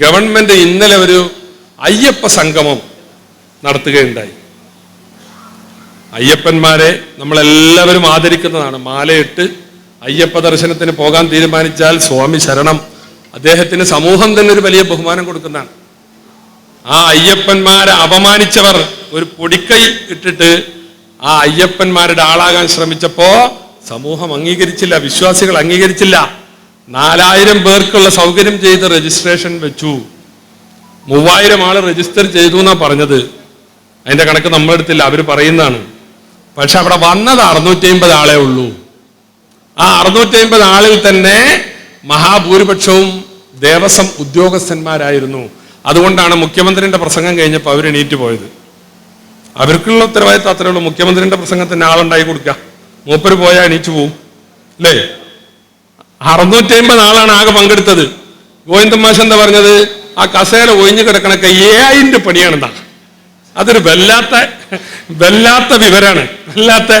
Government ഇന്നലെ ഒരു അയ്യപ്പ സംഗമം നടത്തുകയുണ്ടായി. അയ്യപ്പന്മാരെ നമ്മളെല്ലാവരും ആദരിക്കുന്നതാണ്. മാലയിട്ട് അയ്യപ്പ ദർശനത്തിന് പോകാൻ തീരുമാനിച്ചാൽ സ്വാമി ശരണം. അദ്ദേഹത്തിന് സമൂഹം തന്നെ ഒരു വലിയ ബഹുമാനം കൊടുക്കുന്നതാണ്. ആ അയ്യപ്പന്മാരെ അപമാനിച്ചവർ ഒരു പൊടിക്കൈ ഇട്ടിട്ട് ആ അയ്യപ്പന്മാരുടെ ആളാകാൻ ശ്രമിച്ചപ്പോ സമൂഹം അംഗീകരിച്ചില്ല വിശ്വാസികൾ അംഗീകരിച്ചില്ല. നാലായിരം പേർക്കുള്ള സൗകര്യം ചെയ്ത് രജിസ്ട്രേഷൻ വെച്ചു. മൂവായിരം ആൾ രജിസ്റ്റർ ചെയ്തു എന്നാ പറഞ്ഞത്. അതിന്റെ കണക്ക് നമ്മളെടുത്തില്ല അവർ പറയുന്നതാണ്. പക്ഷെ അവിടെ വന്നത് അറുന്നൂറ്റി അമ്പത് ആളെ ഉള്ളൂ. ആ അറുന്നൂറ്റി അമ്പത് ആളിൽ തന്നെ മഹാഭൂരിപക്ഷവും ദേവസ്വം ഉദ്യോഗസ്ഥന്മാരായിരുന്നു. അതുകൊണ്ടാണ് മുഖ്യമന്ത്രിയുടെ പ്രസംഗം കഴിഞ്ഞപ്പോൾ അവർ എണീറ്റ് പോയത്. അവർക്കുള്ള ഉത്തരവാദിത്തം അത്രേ ഉള്ളൂ. മുഖ്യമന്ത്രിയുടെ പ്രസംഗത്തിന് ആളുണ്ടായി കൊടുക്കുക മൂപ്പര് പോയാൽ എണീറ്റ് പോവും. അല്ലേ അറുന്നൂറ്റി അമ്പത് ആളാണ് ആകെ പങ്കെടുത്തത്. ഗോവിന്ദൻ മാഷ് എന്താ പറഞ്ഞത്? ആ കസേര ഒഴിഞ്ഞു കിടക്കണൊക്കെ ഏഴിന്റെ പണിയാണെന്നാ അതൊരു വല്ലാത്ത വല്ലാത്ത വിവരാണ്. വല്ലാത്ത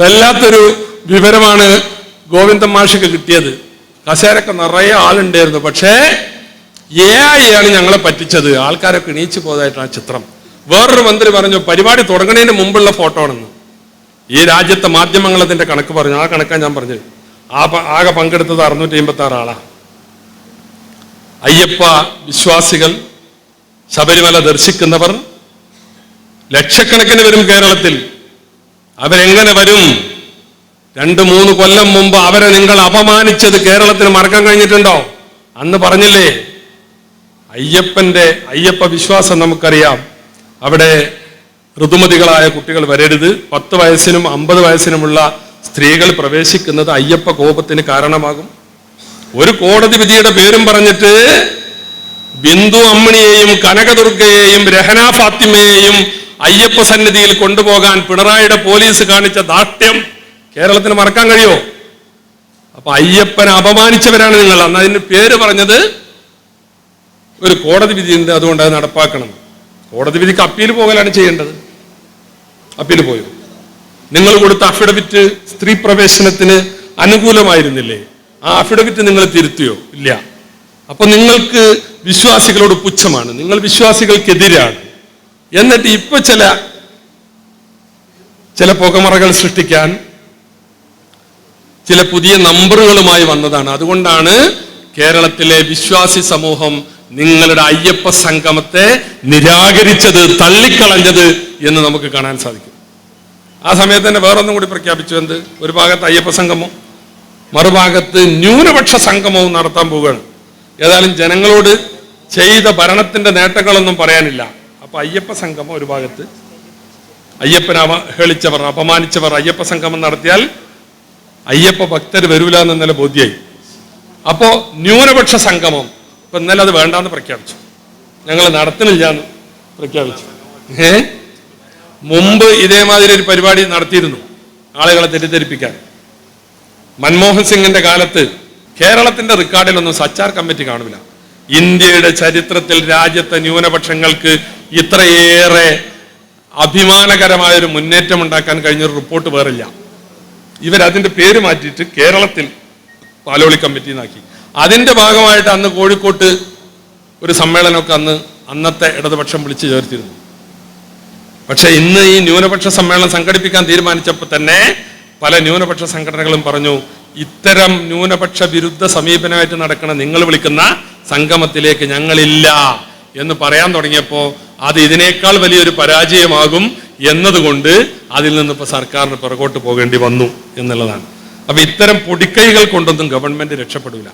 വല്ലാത്തൊരു വിവരമാണ് ഗോവിന്ദൻ മാഷിക്ക് കിട്ടിയത്. കസേരൊക്കെ നിറയെ ആളുണ്ടായിരുന്നു. പക്ഷേ ഏ ആണ് ഞങ്ങളെ പറ്റിച്ചത്. ആൾക്കാരൊക്കെ എണീച്ചു പോയതായിട്ടാണ് ചിത്രം. വേറൊരു മന്ത്രി പറഞ്ഞു പരിപാടി തുടങ്ങുന്നതിന് മുമ്പുള്ള ഫോട്ടോ ആണെന്ന്. ഈ രാജ്യത്തെ മാധ്യമങ്ങൾ അതിന്റെ കണക്ക് പറഞ്ഞു. ആ കണക്കാണ് ഞാൻ പറഞ്ഞത്. ആ ആകെ പങ്കെടുത്തത് അറുന്നൂറ്റി അമ്പത്തി ആറ് അയ്യപ്പ വിശ്വാസികൾ ശബരിമല ദർശിക്കുന്നവർ ലക്ഷക്കണക്കിന് വരും കേരളത്തിൽ. അവരെങ്ങനെ വരും? രണ്ട് മൂന്ന് കൊല്ലം മുമ്പ് അവരെ നിങ്ങൾ അപമാനിച്ചത് കേരളത്തിന് മറക്കാൻ കഴിഞ്ഞിട്ടുണ്ടോ? അന്ന് പറഞ്ഞില്ലേ? അയ്യപ്പന്റെ അയ്യപ്പ വിശ്വാസം നമുക്കറിയാം. അവിടെ ഋതുമതികളായ കുട്ടികൾ വരരുത്. പത്ത് വയസ്സിനും അമ്പത് വയസ്സിനുമുള്ള സ്ത്രീകൾ പ്രവേശിക്കുന്നത് അയ്യപ്പ കോപത്തിന് കാരണമാകും. ഒരു കോടതി വിധിയുടെ പേരും പറഞ്ഞിട്ട് ബിന്ദു അമ്മിണിയെയും കനകദുർഗയെയും രഹന ഫാത്തിമയെയും അയ്യപ്പ സന്നിധിയിൽ കൊണ്ടുപോകാൻ പിണറായിയുടെ പോലീസ് കാണിച്ച ദാഷ്ട്യം കേരളത്തിന് മറക്കാൻ കഴിയോ? അപ്പൊ അയ്യപ്പനെ അപമാനിച്ചവരാണ് നിങ്ങൾ. അന്ന് അതിന് പേര് പറഞ്ഞത് ഒരു കോടതി വിധിയുണ്ട് അതുകൊണ്ട് അത് നടപ്പാക്കണം. കോടതി വിധിക്ക് അപ്പീൽ പോകലാണ് ചെയ്യേണ്ടത്. അപ്പീൽ പോയോ? നിങ്ങൾ കൊടുത്ത അഫിഡവിറ്റ് സ്ത്രീ പ്രവേശനത്തിന് അനുകൂലമായിരുന്നില്ലേ? ആ അഫിഡവിറ്റ് നിങ്ങൾ തിരുത്തിയോ? ഇല്ല. അപ്പൊ നിങ്ങൾക്ക് വിശ്വാസികളോട് പുച്ഛമാണ്. നിങ്ങൾ വിശ്വാസികൾക്കെതിരാണ്. എന്നിട്ട് ഇപ്പൊ ചില ചില പുകമറകൾ സൃഷ്ടിക്കാൻ ചില പുതിയ നമ്പറുകളുമായി വന്നതാണ്. അതുകൊണ്ടാണ് കേരളത്തിലെ വിശ്വാസി സമൂഹം നിങ്ങളുടെ അയ്യപ്പ സംഗമത്തെ നിരാകരിച്ചത് തള്ളിക്കളഞ്ഞത് എന്ന് നമുക്ക് കാണാൻ സാധിക്കും. ആ സമയത്ത് തന്നെ വേറൊന്നും കൂടി പ്രഖ്യാപിച്ചു. എന്ത്? ഒരു ഭാഗത്ത് അയ്യപ്പ സംഗമം മറുഭാഗത്ത് ന്യൂനപക്ഷ സംഗമവും നടത്താൻ പോവുകയാണ്. ഏതായാലും ജനങ്ങളോട് ചെയ്ത ഭരണത്തിന്റെ നേട്ടങ്ങളൊന്നും പറയാനില്ല. അപ്പൊ അയ്യപ്പ സംഗമം ഒരു ഭാഗത്ത്. അയ്യപ്പനെ അവഹേളിച്ചവർ അപമാനിച്ചവർ അയ്യപ്പ സംഗമം നടത്തിയാൽ അയ്യപ്പ ഭക്തർ വരൂല എന്ന് ഇന്നലെ ബോധ്യായി. അപ്പോ ന്യൂനപക്ഷ സംഗമം ഇപ്പൊ ഇന്നലെ അത് വേണ്ടാന്ന് പ്രഖ്യാപിച്ചു. ഞങ്ങൾ നടത്തുന്നില്ല എന്ന് പ്രഖ്യാപിച്ചു. ഏ? മുമ്പ് ഇതേമാതിരി ഒരു പരിപാടി നടത്തിയിരുന്നു. ആളുകളെ തെറ്റിദ്ധരിപ്പിക്കാൻ. മൻമോഹൻ സിംഗിന്റെ കാലത്ത് കേരളത്തിന്റെ റെക്കോർഡിലൊന്നും സച്ചാർ കമ്മിറ്റി കാണില്ല ഇന്ത്യയുടെ ചരിത്രത്തിൽ രാജ്യത്തെ ന്യൂനപക്ഷങ്ങൾക്ക് ഇത്രയേറെ അഭിമാനകരമായ ഒരു മുന്നേറ്റം ഉണ്ടാക്കാൻ കഴിഞ്ഞൊരു റിപ്പോർട്ട് വേറില്ല. ഇവരതിന്റെ പേര് മാറ്റിയിട്ട് കേരളത്തിൽ പാലോളി കമ്മിറ്റി എന്നാക്കി. അതിന്റെ ഭാഗമായിട്ട് അന്ന് കോഴിക്കോട്ട് ഒരു സമ്മേളനമൊക്കെ അന്ന് അന്നത്തെ ഇടതുപക്ഷം വിളിച്ചു ചേർത്തിരുന്നു. പക്ഷെ ഇന്ന് ഈ ന്യൂനപക്ഷ സമ്മേളനം സംഘടിപ്പിക്കാൻ തീരുമാനിച്ചപ്പോൾ തന്നെ പല ന്യൂനപക്ഷ സംഘടനകളും പറഞ്ഞു ഇത്തരം ന്യൂനപക്ഷ വിരുദ്ധ സമീപനമായിട്ട് നടക്കുന്ന നിങ്ങൾ വിളിക്കുന്ന സംഗമത്തിലേക്ക് ഞങ്ങളില്ല എന്ന് പറയാൻ തുടങ്ങിയപ്പോൾ അത് ഇതിനേക്കാൾ വലിയൊരു പരാജയമാകും എന്നതുകൊണ്ട് അതിൽ നിന്ന് സർക്കാരിന് പുറകോട്ട് പോകേണ്ടി വന്നു എന്നുള്ളതാണ്. അപ്പൊ ഇത്തരം പൊടിക്കൈകൾ കൊണ്ടൊന്നും ഗവൺമെന്റ് രക്ഷപ്പെടില്ല